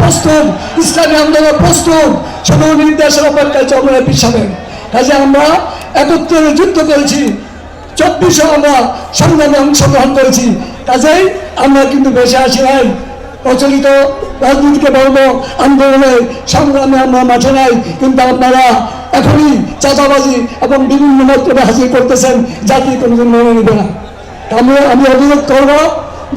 প্রস্তুত প্রস্তুত আমরা একত্রে যুদ্ধ করেছি সংগ্রামে অংশগ্রহণ করেছি। আমরা কিন্তু নাই। প্রচলিত রাজনীতিকে বলব, আন্দোলনে সংগ্রামে আমরা মাঠে নাই। কিন্তু আপনারা এখনই চাঁদাবাজি এবং বিভিন্ন মন্তব্যে হাজির করতেছেন জাতি কোনোদিন মেনে নেবে না। আমি অনুরোধ করব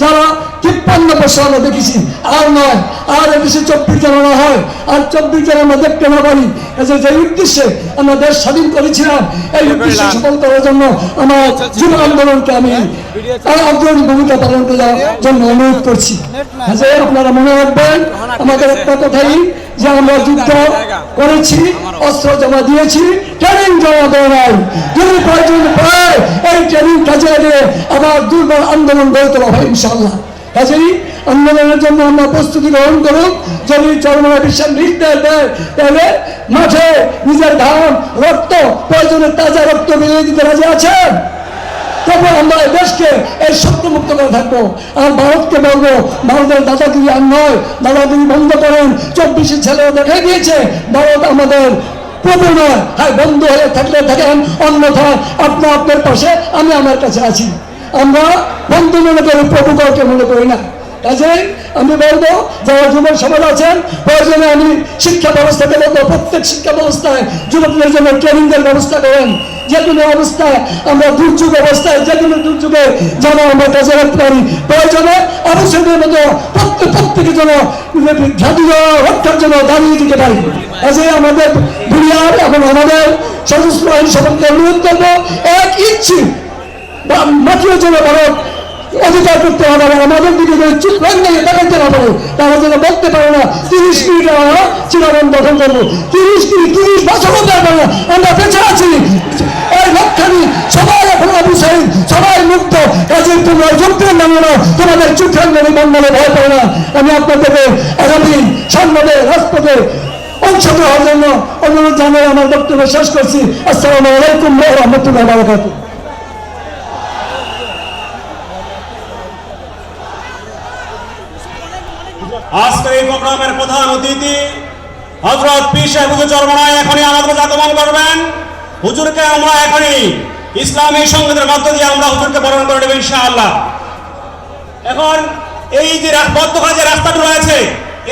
যারা তিপ্পান্ন বছর আমরা দেখেছি আর নয় আর এদেশে চব্বিশ জন না হয় আর চব্বিশ জন আমরা দেখতে না পারি কাজে যে উদ্দেশ্যে আমরা দেশ স্বাধীন করেছিলাম এই উদ্দেশ্যে সফল করার জন্য আমার যুব আন্দোলনকে আমি অগ্রণী ভূমিকা পালন করার জন্য অনুরোধ করছি। যে আপনারা মনে রাখবেন আমাদের একটা কথাই যে আমরা যুদ্ধ করেছি অস্ত্র জমা দিয়েছি ট্রেনিং জমা দেওয়া নাই। যদি প্রয়োজন পায় আবার দুর্বল আন্দোলন গড়ে তোলা হয় ইনশাল্লাহ কাজেই আন্দোলনের জন্য আমরা প্রস্তুতি গ্রহণ যদি নির্দেশ দেয়, তাহলে মাঠে নিজের ধান, রক্ত প্রয়োজনের তাজা রক্ত মিলিয়ে দিতে রাজি আছেন? তবে আমরা এই দেশকে এই শক্তমুক্ত করে থাকব। আর ভারতকে বলব, ভারতের দাদাগিরি আর নয়, দাদাগিরি বন্ধ করেন। চব্বিশে ছেলেরা দেখে দিয়েছে ভারত আমাদের প্রভু নয় হ্যাঁ বন্ধু হয়ে থাকলে থাকেন, অন্যথায় আপনি আপনার পাশে আমি আমার কাছে আছি। আমরা বন্ধু মনে করি প্রভু কাউকে মনে করি না। কাজেই আমি বলব, যারা যুবক সমাজ আছেন, প্রয়োজনে আমি শিক্ষা ব্যবস্থাকে বলব প্রত্যেক শিক্ষা ব্যবস্থায় যুবকদের জন্য ট্রেনিং এর ব্যবস্থা করেন। যে কোনো অবস্থায় আমরা দুর্যোগ অবস্থায়, যে কোনো দুর্যোগে যেন আমরা কাজে রাখতে পারি। প্রয়োজনে অবশ্যই মতো প্রত্যেক প্রত্যেকের জন্য জাতীয় রক্ষার জন্য দাঁড়িয়ে দিতে পারি। কাজে আমাদের দুনিয়ার এবং আমাদের সশস্ত্র আইন সম্পর্কে অনুরোধ করব, এক ইচ্ছি মাটির জন্য ভারত অধিকার করতে হবে এবং আমাদের দিকে যদি চুপ রাখতে দেখাতে না পারে, তারা যেন বলতে পারে না, তিরিশ মিনিট আমরা চিরাবন গঠন করব, তিরিশ মিনিট, তিরিশ বছর হতে পারে না, আমরা বেঁচে আছি। এই লক্ষানি সবাই এখন আবু সবাই মুক্ত। কাজে তোমরা যন্ত্রের নামে না তোমাদের নামে মন্ডলে ভয় পায় না। আমি আপনাদেরকে আগামী সম্মানে রাজপথে অংশগ্রহণের জন্য অনুরোধ জানাই, আমার বক্তব্য শেষ করছি। আসসালামু আলাইকুম রহমতুল্লাহ বারাকাতুহ। আজকের এই প্রোগ্রামের প্রধান অতিথি হজরত চরমনায় এখনই আমাদের আগমন করবেন। হুজুরকে আমরা এখনই ইসলামী সঙ্গীতের মধ্য দিয়ে আমরা হুজুরকে বরণ করে নেব ইনশাআল্লাহ। এখন এই যে বদ্ধকার যে রাস্তাটা রয়েছে,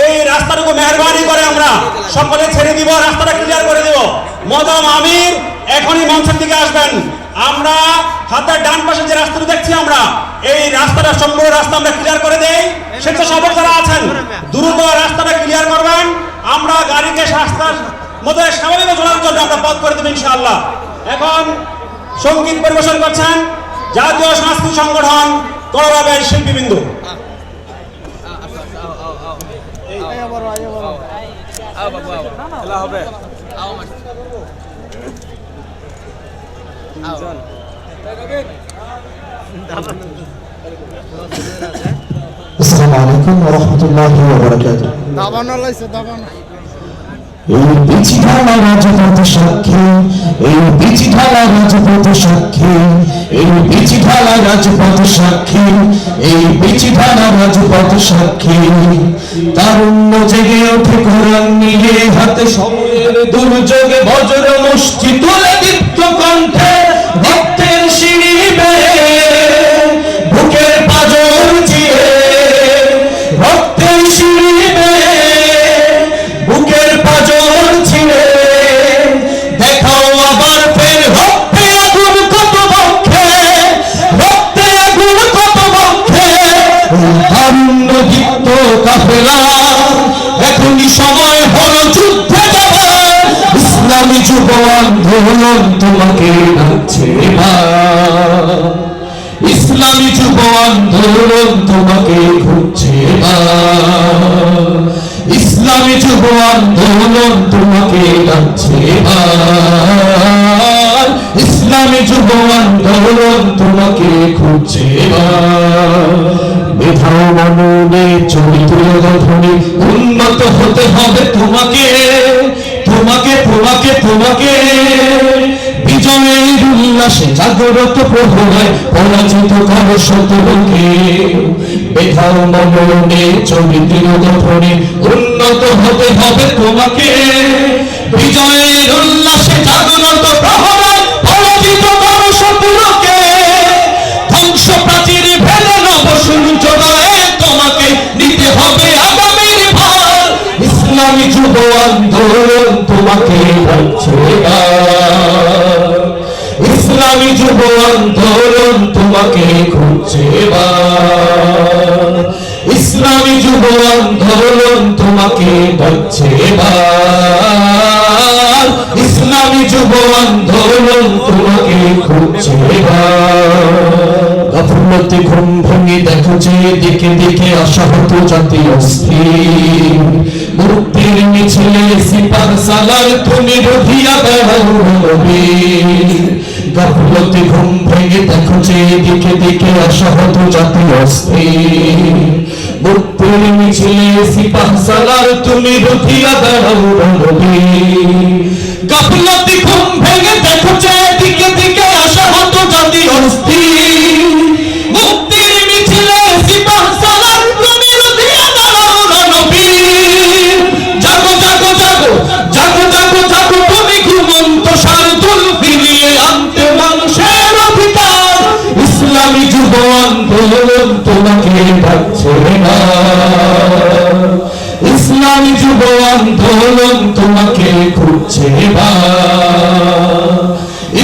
এই রাস্তাটুকু মেহরবানি করে আমরা সকলে ছেড়ে দিব, রাস্তাটা ক্লিয়ার করে দিব। মদম আমির এখনই মঞ্চের দিকে আসবেন। আমরা হাতের ডান পাশে যে রাস্তাটা দেখছি আমরা এই রাস্তাটা সম্পূর্ণ রাস্তা আমরা ক্লিয়ার করে দেই। স্বেচ্ছাসেবক যারা আছেন দ্রুত রাস্তাটা ক্লিয়ার করবেন। আমরা গাড়িকে রাস্তার মধ্যে স্বাভাবিক চলার জন্য আমরা পথ করে দেবো ইনশাআল্লাহ। এখন সংগীত পরিবেশন করছেন জাতীয় সাংস্কৃতিক সংগঠন কলরবের শিল্পীবৃন্দ। আসসালামু সাক্ষী এই সাক্ষী জেগে ওঠে কোরআন নিয়ে হাতে সময়ের দুর্যোগে বজ্র মুষ্টি ইসলামী তোমাকে খুঁজছে। ইসলামী তোমাকে ডাকছে ইসলামী যুব আন্দোলন তোমাকে খুঁজছে। মেধাও মননে চরিত্র গঠনে উন্নত হতে হবে তোমাকে। তোমাকে তোমাকে বিজয়ের উল্লাসে জাগ্রত প্রহরায় পরাজিত চরিত্র উন্নত হতে হবে তোমাকে। বিজয়ের উল্লাসে জাগ্রত ধ্বংস প্রাচীর নব তোমাকে নিতে হবে আগামীর ভার। ইসলামী যুব আন্দোলন তোমাকে ইসলামী যুব আন্দোলন তোমাকে খুঁজছে ইসলামী যুব আন্দোলন তোমাকে এবার। ইসলামী যুব আন্দোলন তোমাকে খুঁজছে। গাফুলতি ঘুম যে দিকে দিকে আশাহত জাতি অস্থির। মুক্তির মিছিলে সিপার সালার তুমি রধিয়া বেড়াও নবীর গাফুলতি ঘুম ভেঙে দেখো যে দিকে দিকে আশাহত জাতি অস্থির। মুক্তির মিছিলে সালার তুমি রধিয়া ঘুম ভেঙে দেখো যে দিকে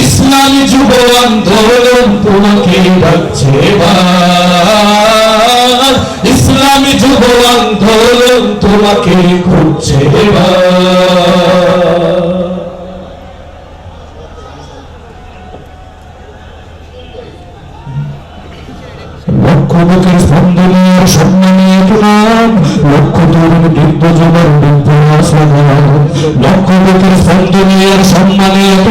ইসলামী যুব আন্দোলন তোমাকে ডাকছে ইসলামী যুব আন্দোলন তোমাকে খুঁজছে বা। সম্মানে এক